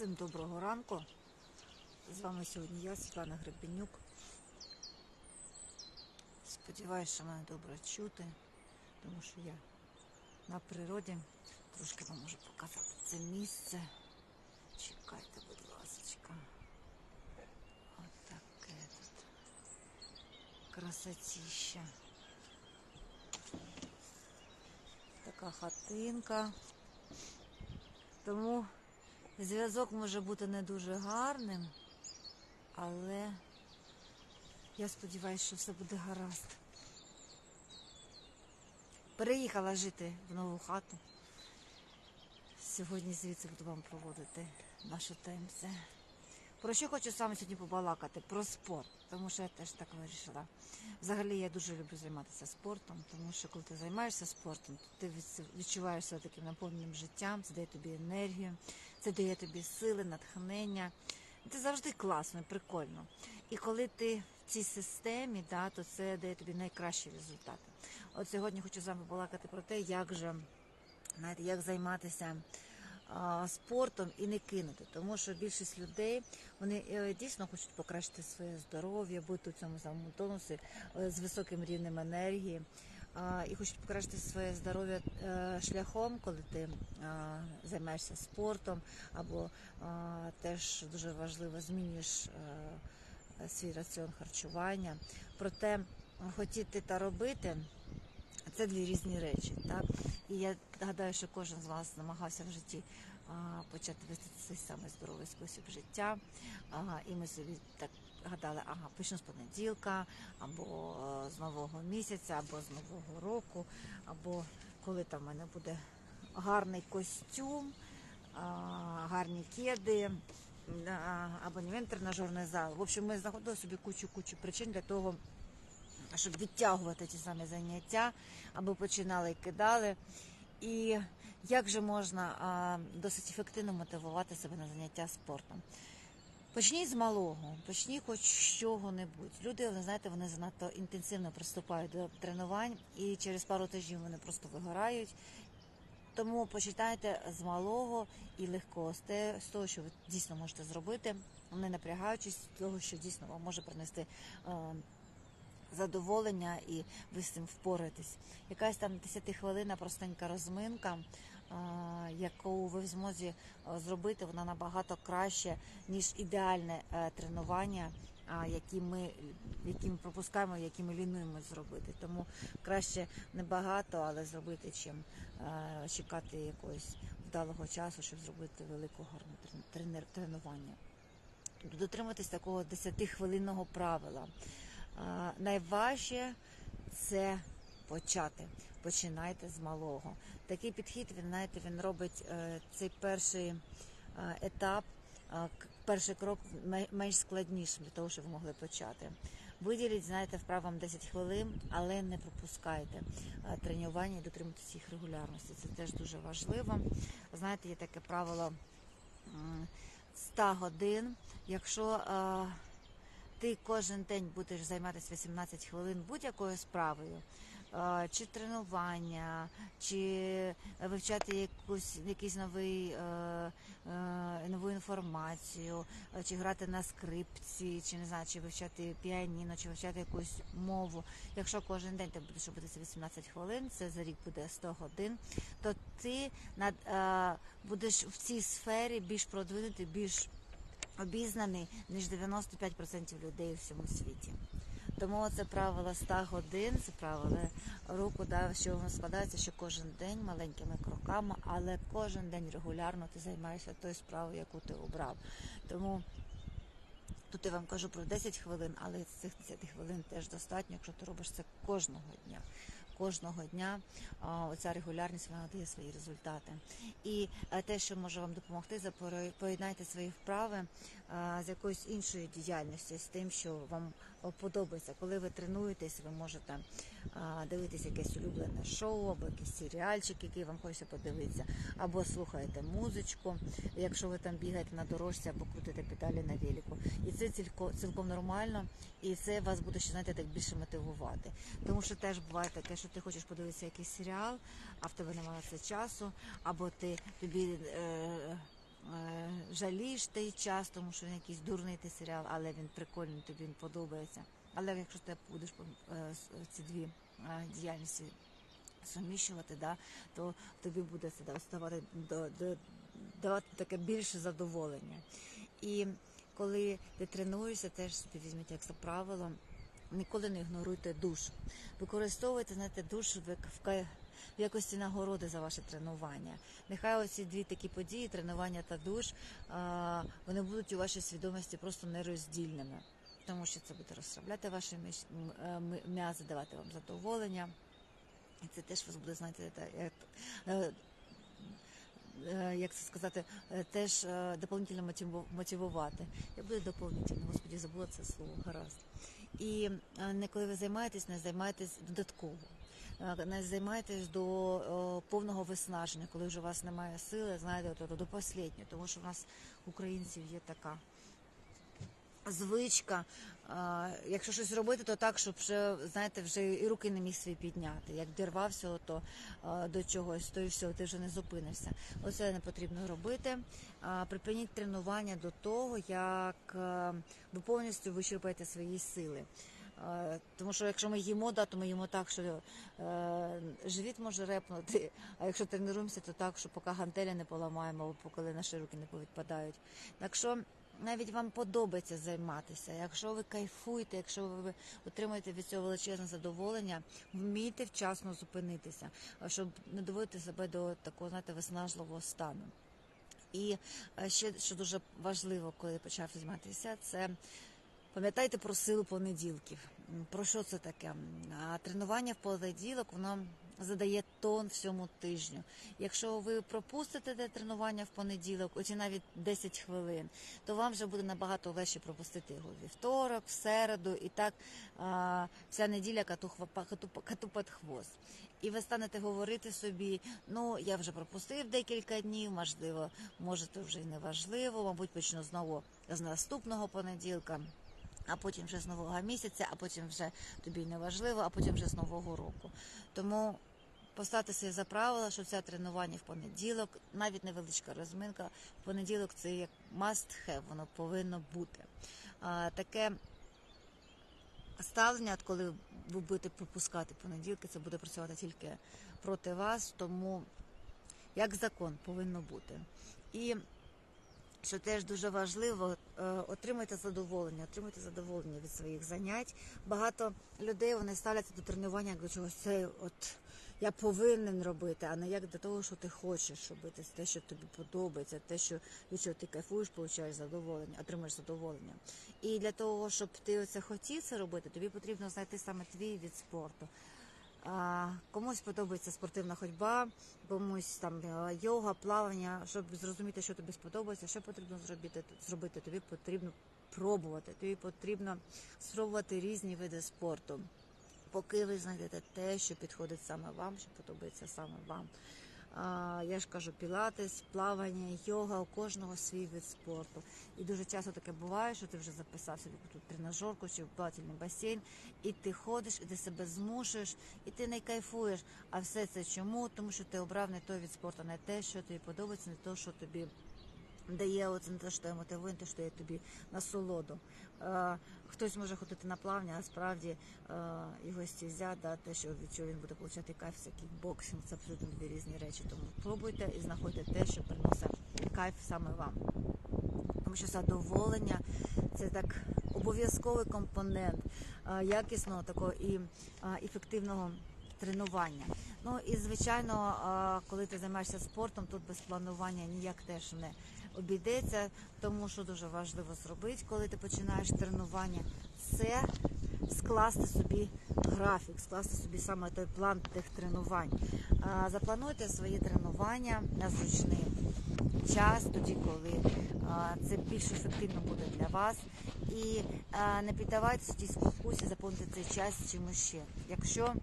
Всім доброго ранку. З вами сьогодні я, Світлана Гребенюк. Сподіваюся, що мене добре чути, тому що я на природі. Трошки вам можу показати це місце. Чекайте, будь ласка. Отаке тут. Красотіща. Така хатинка. Тому зв'язок може бути не дуже гарним, але я сподіваюся, що все буде гаразд. Переїхала жити в нову хату. Сьогодні звідси буду вам проводити нашу ТМЦ. Про що хочу саме сьогодні побалакати? Про спорт, тому що я теж так вирішила. Взагалі я дуже люблю займатися спортом, тому що коли ти займаєшся спортом, то ти від- відчуваєш себе таким наповненим життям, це дає тобі енергію, це дає тобі сили, натхнення. Це завжди класно, прикольно. І коли ти в цій системі, да, то це дає тобі найкращі результати. От сьогодні хочу з вами балакати про те, як же знаєте, як займатися спортом і не кинути, тому що більшість людей вони е, дійсно хочуть покращити своє здоров'я, бути у цьому самому тонусі е, з високим рівнем енергії. І хочуть покращити своє здоров'я е, шляхом, коли ти займаєшся спортом, або теж дуже важливо змінюєш свій раціон харчування. Проте хотіти та робити це дві різні речі. Так? І я гадаю, що кожен з вас намагався в житті а, почати вести цей самий здоровий спосіб життя. Ага, і ми собі так гадали, ага, почну з понеділка, або е, з нового місяця, або з нового року, або коли там в мене буде гарний костюм, а, гарні кеди. а, Абонемент тренажерний зал. В общем, ми знаходили собі кучу-кучу причин для того, щоб відтягувати ті самі заняття, або починали і кидали. І як же можна а, досить ефективно мотивувати себе на заняття спортом? Почніть з малого, почніть хоч з чого-небудь. Люди, ви знаєте, вони занадто інтенсивно приступають до тренувань, і через пару тижнів вони просто вигорають. Тому почитайте з малого і легкого, з того, що ви дійсно можете зробити, не напрягаючись, того, що дійсно вам може принести е, задоволення і ви з цим впораєтесь. Якась там 10 хвилина простенька розминка, яку ви в змозі зробити, вона набагато краще, ніж ідеальне е, тренування, які ми, які ми пропускаємо, які ми лінуємось зробити. Тому краще небагато, але зробити, чим е, чекати якогось вдалого часу, щоб зробити велику гарну тренування. Дотримуватись такого 10-хвилинного правила. Найважче це почати. Починайте з малого. Такий підхід він знаєте, він робить е, цей перший е, етап, е, перший крок менш складнішим для того, щоб ви могли почати. Виділіть, знаєте, вправам 10 хвилин, але не пропускайте тренування і дотримуйтесь їх регулярності. Це теж дуже важливо. Знаєте, є таке правило м, 100 годин. Якщо ти кожен день будеш займатися 18 хвилин будь-якою справою, е, чи тренування, чи вивчати якусь якийсь новий е, е, нову інформацію, чи грати на скрипці, чи не знаю, чи вивчати піаніно, чи вивчати якусь мову. Якщо кожен день ти будеш робити це 18 хвилин, це за рік буде 100 годин, то ти над будеш в цій сфері більш продвинутий, більш обізнаний, ніж 95% людей у всьому світі. Тому це правило 100 годин, це правило року, да, що складається, що кожен день маленькими кроками, але кожен день регулярно ти займаєшся тою справою, яку ти обрав. Тому тут я вам кажу про 10 хвилин, але цих 10 хвилин теж достатньо, якщо ти робиш це кожного дня. Кожного дня оця регулярність вона дає свої результати. І е, те, що може вам допомогти, поєднайте свої вправи з якоюсь іншою діяльністю, з тим, що вам подобається. Коли ви тренуєтесь, ви можете дивитися якесь улюблене шоу, або якийсь серіальчик, який вам хочеться подивитися, або слухаєте музичку, якщо ви там бігаєте на дорожці або крутите педалі на велику. І це цілком, цілком нормально, і це вас буде ще знаєте, так більше мотивувати. Тому що теж буває таке, що ти хочеш подивитися якийсь серіал, а в тебе немає часу, або ти тобі. Е, жалієш той час, тому що він якийсь дурний той серіал, але він прикольний, тобі він подобається. Але якщо ти будеш е, ці дві е, діяльності суміщувати, да, то тобі буде це ставати до, до, давати таке більше задоволення. І коли ти тренуєшся, теж собі візьміть як за правило, ніколи не ігноруйте душ. Використовуйте, знаєте, душ в, в, якості нагороди за ваше тренування. Нехай оці дві такі події, тренування та душ, вони будуть у вашій свідомості просто нероздільними. Тому що це буде розслабляти ваші е, м'язи, давати вам задоволення. І це теж вас буде, знаєте, як, е, е, як це сказати, е, теж е, дополнительно мотивувати. Я буду доповнительно, господі, забула це слово, гаразд. І е, не коли ви займаєтесь, не займайтесь додатково. Е, Не займайтесь до е, повного виснаження, коли вже у вас немає сили, знаєте, до останнього, тому що в нас українців є така звичка. Якщо щось робити, то так, щоб вже, знаєте, вже і руки не міг свій підняти. Як дірвався то до чогось, то і все, ти вже не зупинишся. Оце не потрібно робити. Припиніть тренування до того, як ви повністю вичерпаєте свої сили. Тому що якщо ми їмо, да, то ми їмо так, що е, живіт може репнути. А якщо тренуємося, то так, що поки гантелі не поламаємо, або поки наші руки не повідпадають. Так що навіть вам подобається займатися, якщо ви кайфуєте, якщо ви отримуєте від цього величезне задоволення, вмійте вчасно зупинитися, щоб не доводити себе до такого, знаєте, виснажливого стану. І е, ще що дуже важливо, коли почав займатися, це пам'ятайте про силу понеділків. Про що це таке? А тренування в понеділок воно задає тон всьому тижню. Якщо ви пропустите те тренування в понеділок, оці навіть 10 хвилин, то вам вже буде набагато легше пропустити його вівторок, в середу, і так а, вся неділя кату, кату, кату під хвост. І ви станете говорити собі, ну я вже пропустив декілька днів, можливо, може, то вже й не важливо, мабуть, почну знову з наступного понеділка. А потім вже з нового місяця, а потім вже тобі не важливо, а потім вже з нового року. Тому поставте собі за правило, що це тренування в понеділок, навіть невеличка розминка. В понеділок це як must have, воно повинно бути. А, таке ставлення, коли ви будете пропускати понеділки, це буде працювати тільки проти вас, тому як закон повинно бути. І що теж дуже важливо, е, отримуйте задоволення, отримуйте задоволення від своїх занять. Багато людей вони ставляться до тренування як до чогось. Це от я повинен робити, а не як до того, що ти хочеш робити, те, що тобі подобається, те, що від чого ти кайфуєш, получаєш задоволення, отримуєш задоволення. І для того, щоб ти оце хотів це робити, тобі потрібно знайти саме твій від спорту. Комусь подобається спортивна ходьба, комусь там е, йога, плавання. Щоб зрозуміти, що тобі сподобається, що потрібно зробити, зробити, тобі потрібно пробувати, тобі потрібно спробувати різні види спорту. Поки ви знайдете те, що підходить саме вам, що подобається саме вам. Я ж кажу, пілатес, плавання, йога, у кожного свій вид спорту. І дуже часто таке буває, що ти вже записав собі тут тренажерку чи в плавательний басейн, і ти ходиш, і ти себе змушуєш, і ти не кайфуєш. А все це чому? Тому що ти обрав не той від спорту, не те, що тобі подобається, не те, що тобі дає оце те, що тебе мотивує, не те, що дає тобі насолоду. Е, хтось може ходити на плавання, а справді е, його стізя, да, те, що від чого він буде отримати кайф, це кікбоксинг, це абсолютно дві різні речі. Тому пробуйте і знаходьте те, що приносить кайф саме вам. Тому що задоволення це так обов'язковий компонент е, якісного такого і е, ефективного тренування. Ну і звичайно, коли ти займаєшся спортом, тут без планування ніяк теж не обійдеться, тому що дуже важливо зробити, коли ти починаєш тренування, це скласти собі графік, скласти собі саме той план тих тренувань. Заплануйте свої тренування на зручний час, тоді, коли це більш ефективно буде для вас. І не піддавайтеся тій спокусі заповнити цей час чимось ще. Якщо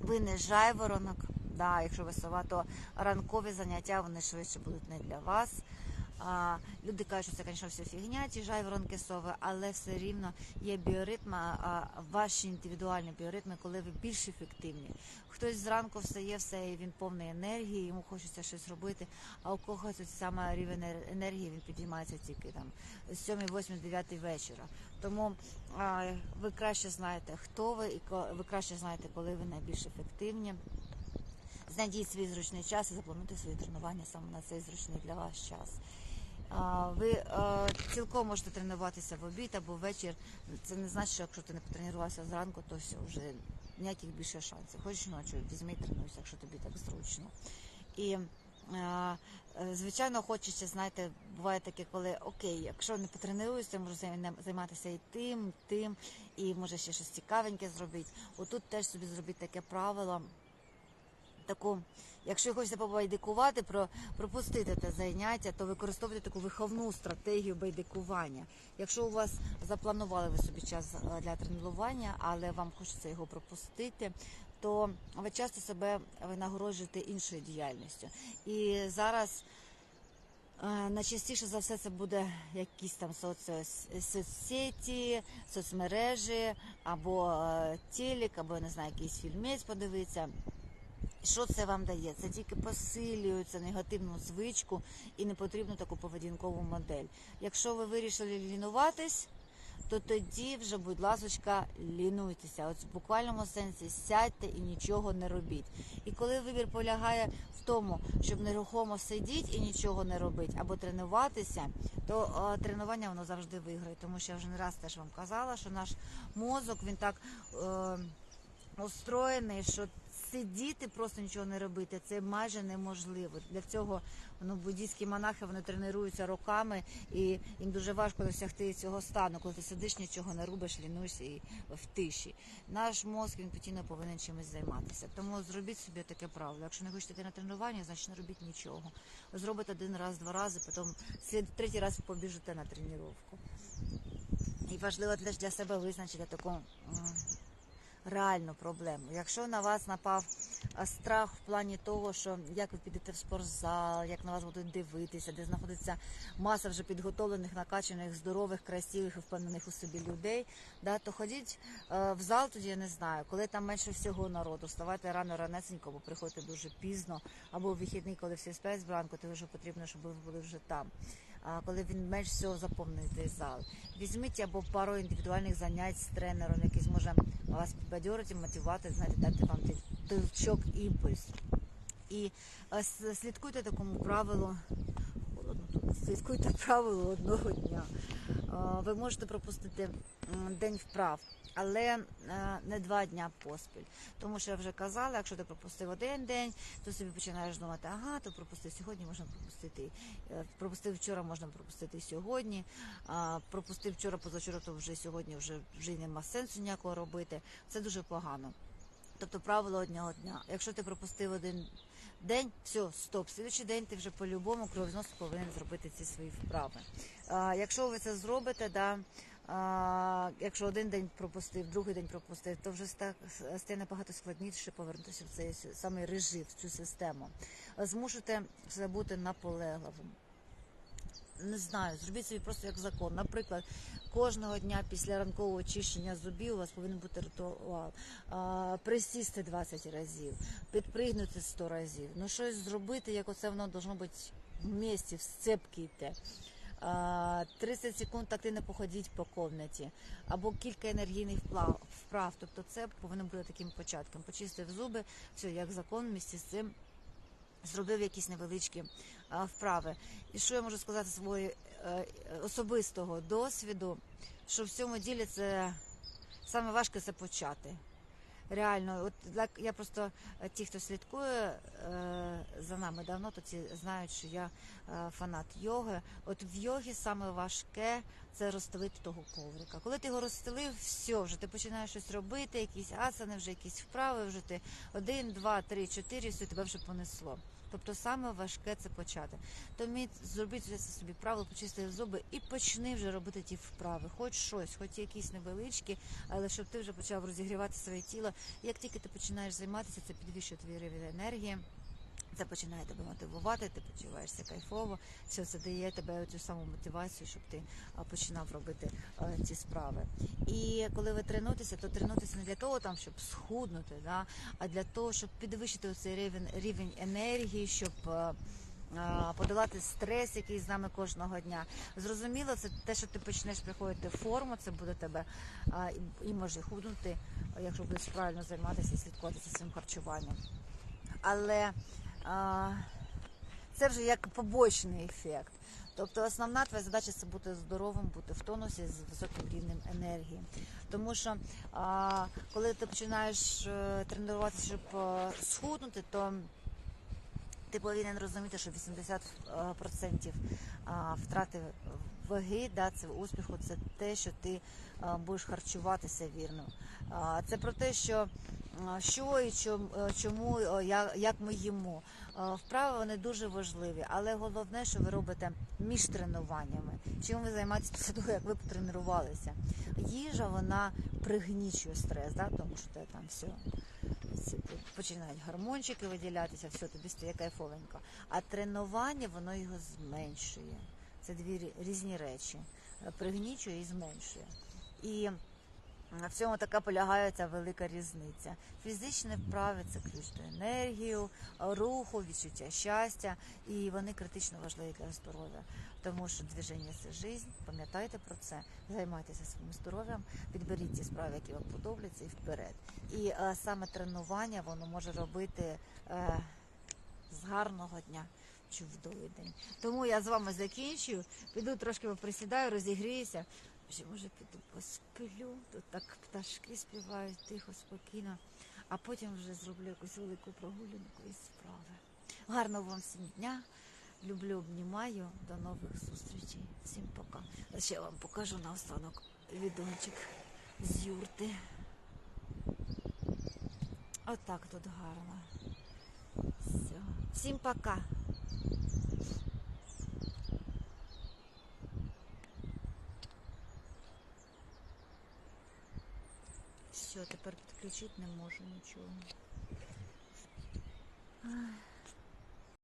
ви не жайворонок, да, якщо ви сова, то ранкові заняття вони швидше будуть не для вас. А, люди кажуть, що це, звісно, все фігня, ті жайворонки сови, але все рівно є біоритми, а, ваші індивідуальні біоритми, коли ви більш ефективні. Хтось зранку встає, все, і він повний енергії, йому хочеться щось робити, а у когось ось саме рівень енергії він підіймається тільки там з 7, 8, 9 вечора. Тому а, ви краще знаєте, хто ви, і ви краще знаєте, коли ви найбільш ефективні. Знайдіть свій зручний час і заплануйте свої тренування саме на цей зручний для вас час. Ви е, цілком можете тренуватися в обід або ввечір. Це не значить, що якщо ти не потренувався зранку, то все, вже ніяких більше шансів. Хочеш ночі, візьми і тренуйся, якщо тобі так зручно. І е, звичайно, хочеться, знаєте, буває таке, коли окей, якщо не потренуюся, можу займ- займатися і тим, і тим, і може ще щось цікавеньке зробити. Отут теж собі зробіть таке правило таку, якщо хочете побайдикувати, про пропустити те заняття, то використовуйте таку виховну стратегію байдикування. Якщо у вас запланували ви собі час е, для тренування, але вам хочеться його пропустити. То ви часто себе винагороджуєте іншою діяльністю. І зараз е, найчастіше за все це буде якісь там соцсеті, соцмережі, або е, телек, або я не знаю, якийсь фільмець подивитися. І Що це вам дає? Це тільки посилює цю негативну звичку і непотрібну таку поведінкову модель. Якщо ви вирішили лінуватись, то тоді вже, будь ласочка, лінуйтеся. От в буквальному сенсі сядьте і нічого не робіть. І коли вибір полягає в тому, щоб нерухомо сидіти і нічого не робити, або тренуватися, то е, тренування воно завжди виграє. Тому що я вже не раз теж вам казала, що наш мозок він так. Е, устроєний, що сидіти, просто нічого не робити, це майже неможливо. Для цього ну, буддійські монахи вони тренуються роками, і їм дуже важко досягти цього стану, коли ти сидиш, нічого не робиш, лінуєшся і в тиші. Наш мозк він постійно повинен чимось займатися. Тому зробіть собі таке правило. Якщо не хочете йти на тренування, значить не робіть нічого. Зробите один раз, два рази, потім третій раз побіжите на тренування. І важливо для себе визначити таку. Реальну проблему. Якщо на вас напав страх в плані того, що як ви підете в спортзал, як на вас будуть дивитися, де знаходиться маса вже підготовлених, накачаних, здорових, красивих і впевнених у собі людей, да, то ходіть е, в зал, тоді я не знаю, коли там менше всього народу, вставайте рано ранесенько, або приходьте дуже пізно, або в вихідний, коли всі сплять зранку, то вже потрібно, щоб ви були вже там. Коли він менш всього заповнений цей зал, візьміть або пару індивідуальних занять з тренером, який зможе вас підбадьорити, мотивувати, знаєте, дати вам цей толчок, імпульс. І е, слідкуйте такому правилу. Слідкуйте правилу одного дня. Е, Ви можете пропустити день вправ, але е, не два дня поспіль. Тому що я вже казала, якщо ти пропустив один день, то собі починаєш думати, ага, то пропустив сьогодні, можна пропустити. е, Пропустив вчора, можна пропустити сьогодні. Пропустив вчора, позавчора, то вже сьогодні вже, вже нема сенсу ніякого робити. Це дуже погано. Тобто правило одного дня. Якщо ти пропустив один день, все, стоп. Слідчий день ти вже по-любому кровозносу повинен зробити ці свої вправи. А, якщо ви це зробите, да, а, якщо один день пропустив, другий день пропустив, то вже ста- стає набагато складніше повернутися в цей самий режим, в цю систему. Змушуйте все бути наполегливим. Не знаю, зробіть собі просто як закон. Наприклад, кожного дня після ранкового очищення зубів у вас повинен бути ритуал. А, присісти 20 разів, підпригнути 100 разів. Ну щось зробити, як оце воно должно бути в місті, в сцепки йти. А, 30 секунд активно походіть по комнаті, або кілька енергійних вправ. Тобто це повинно бути таким початком. Почистив зуби, все як закон, місті з цим зробив якісь невеличкі вправи. І що я можу сказати свого е, особистого досвіду, що в цьому ділі це саме важке це почати. Реально, от я просто е, ті, хто слідкує е, за нами давно, то ці знають, що я е, фанат йоги. От в йогі саме важке це розстелити того коврика. Коли ти його розстелив, все, вже ти починаєш щось робити, якісь асани, вже якісь вправи, вже ти один, два, три, чотири, все тебе вже понесло. Тобто саме важке це почати. Тому зробіть собі правило, почисти зуби і почни вже робити ті вправи. Хоч щось, хоч якісь невеличкі, але щоб ти вже почав розігрівати своє тіло. Як тільки ти починаєш займатися, це підвищує твій рівень енергії. Це починає тебе мотивувати, ти почуваєшся кайфово. Все це дає тебе цю саму мотивацію, щоб ти починав робити е, ці справи. І коли ви тренуєтеся, то тренуйтеся не для того, там, щоб схуднути, да, а для того, щоб підвищити цей рівень, рівень енергії, щоб е, подолати стрес, який з нами кожного дня. Зрозуміло, це те, що ти почнеш приходити в форму, це буде тебе і, може худнути, якщо будеш правильно займатися і слідкувати за своїм харчуванням. Але це вже як побочний ефект. Тобто основна твоя задача це бути здоровим, бути в тонусі з високим рівнем енергії. Тому що коли ти починаєш е, тренуватися, щоб е, схуднути, то ти повинен розуміти, що 80% втрати ваги, да, це успіху, це те, що ти будеш харчуватися вірно. Це про те, що що і чому, чому я- як ми їмо. Вправи вони дуже важливі, але головне, що ви робите між тренуваннями. Чим ви займаєтесь після того, як ви потренувалися. Їжа вона пригнічує стрес, да, тому що ти там все починають гормончики виділятися, все, тобі стає кайфовенько. А тренування воно його зменшує. Це дві різні речі. Е, Пригнічує і зменшує. І в цьому така полягає ця велика різниця. Фізичні вправи це ключ до енергію, руху, відчуття щастя, і вони критично важливі для здоров'я. Тому що движення це життя, пам'ятайте про це, займайтеся своїм здоров'ям, підберіть ті справи, які вам подобаються, і вперед. І е, саме тренування воно може робити е, з гарного дня чудовий день. Тому я з вами закінчую, піду трошки поприсідаю, розігріюся. Ще може піду посплю, тут так пташки співають тихо, спокійно, а потім вже зроблю якусь велику прогулянку і справи. Гарного вам всім дня. Люблю, обнімаю. До нових зустрічей. Всім пока. Ще вам покажу наостанок відончик з юрти. Отак тут гарно. Все. Всім пока. Все, тепер підключити не можу нічого. Ай.